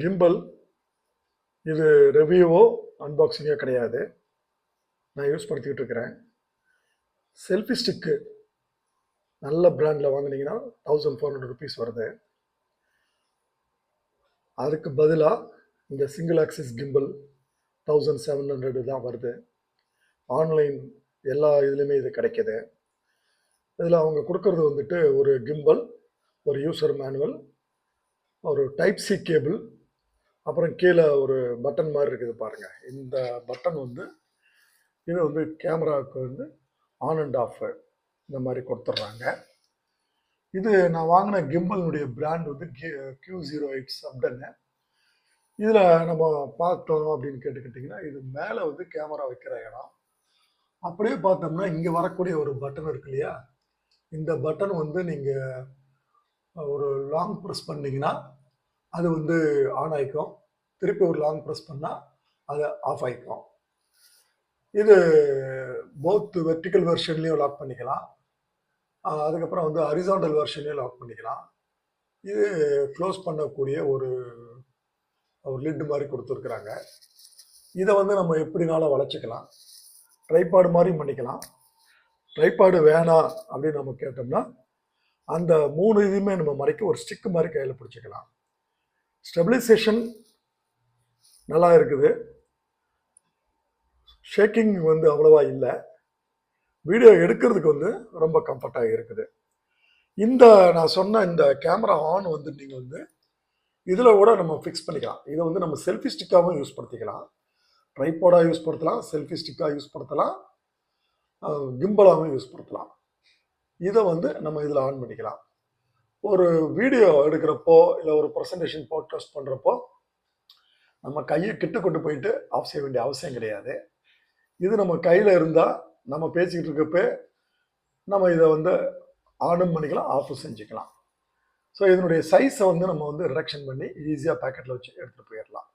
Gimbal இது ரிவ்யூவோ அன்பாக்சிங்கோ கிடையாது. நான் யூஸ் படுத்திக்கிட்டு இருக்கிறேன் செல்ஃபி ஸ்டிக்கு நல்ல பிராண்டில் வாங்குனீங்கன்னா தௌசண்ட் ஃபோர் ஹண்ட்ரட் ருபீஸ் வருது. அதுக்கு பதிலாக இந்த single axis gimbal thousand seven hundred தான் வருது. ஆன்லைன் எல்லா இதுலேயுமே இது கிடைக்கிது. இதில் அவங்க கொடுக்கறது வந்துட்டு ஒரு கிம்பல் ஒரு யூசர் மேனுவல் ஒரு டைப் சி கேபிள் அப்புறம் கீழே ஒரு பட்டன் மாதிரி இருக்குது பாருங்கள் இந்த பட்டன் வந்து இது வந்து கேமராவுக்கு வந்து ஆன் அண்ட் ஆஃப் இந்த மாதிரி கொடுத்துட்றாங்க. இது நான் வாங்கின கிம்பலினுடைய பிராண்ட் வந்து கியூ ஜீரோ எயிட் சப்டன்னு இதில் நம்ம பார்த்தோம் அப்படின்னு கேட்டுக்கிட்டிங்கன்னா இது மேலே வந்து கேமரா வைக்கிற இடம். அப்படியே பார்த்தோம்னா இங்கே வரக்கூடிய ஒரு பட்டன் இருக்கு இல்லையா? இந்த பட்டன் வந்து நீங்கள் ஒரு லாங் ப்ரெஸ் பண்ணிங்கன்னா அது வந்து ஆன் ஆகிக்கும் திருப்பி ஒரு லாங் ப்ரெஸ் பண்ணால் அது ஆஃப் ஆகிக்கும் இது போத் வெர்டிக்கல் வெர்ஷன்லேயும் லாக் பண்ணிக்கலாம். அதுக்கப்புறம் வந்து ஹரிசாண்டல் வெர்ஷன்லேயும் லாக் பண்ணிக்கலாம். இது க்ளோஸ் பண்ணக்கூடிய ஒரு ஒரு லிட் மாதிரி கொடுத்துருக்குறாங்க. இதை வந்து நம்ம எப்படினாலும் வளைச்சிக்கலாம் ட்ரைபாடு மாதிரியும் பண்ணிக்கலாம். ட்ரைபாடு வேணாம் அப்படின்னு நம்ம கேட்டோம்னா அந்த மூணு இதுவுமே நம்ம மறைக்க ஒரு ஸ்டிக்கு மாதிரி கையில் பிடிச்சிக்கலாம். ஸ்டெபிலைசேஷன் நல்லா இருக்குது. ஷேக்கிங் வந்து அவ்வளோவா இல்லை. வீடியோ எடுக்கிறதுக்கு வந்து ரொம்ப கம்ஃபர்ட்டாக இருக்குது. இந்த நான் சொன்ன இந்த கேமரா ஆன் வந்து நீங்கள் வந்து இதில் கூட நம்ம ஃபிக்ஸ் பண்ணிக்கலாம். இதை வந்து நம்ம செல்ஃபி ஸ்டிக்காகவும் யூஸ் படுத்திக்கலாம். ட்ரைபோடாக யூஸ் படுத்தலாம் செல்ஃபி ஸ்டிக்காக யூஸ் படுத்தலாம் கிம்பலாகவும் யூஸ் படுத்தலாம். இதை வந்து நம்ம இதில் ஆன் பண்ணிக்கலாம். ஒரு வீடியோ எடுக்கிறப்போ இல்லை ஒரு ப்ரெசன்டேஷன் பாட்காஸ்ட் பண்ணுறப்போ நம்ம கையை கிட்ட கொண்டு போயிட்டு ஆஃப் செய்ய வேண்டிய அவசியம் கிடையாது. இது நம்ம கையில் இருந்தால் நம்ம பேசிக்கிட்டு இருக்கப்ப நம்ம இதை வந்து ஆனும் பண்ணிக்கலாம் ஆஃபும் செஞ்சுக்கலாம். ஸோ இதனுடைய சைஸை வந்து நம்ம வந்து ரிடக்ஷன் பண்ணி ஈஸியாக பேக்கெட்டில் வச்சு எடுத்துகிட்டு போயிடலாம்.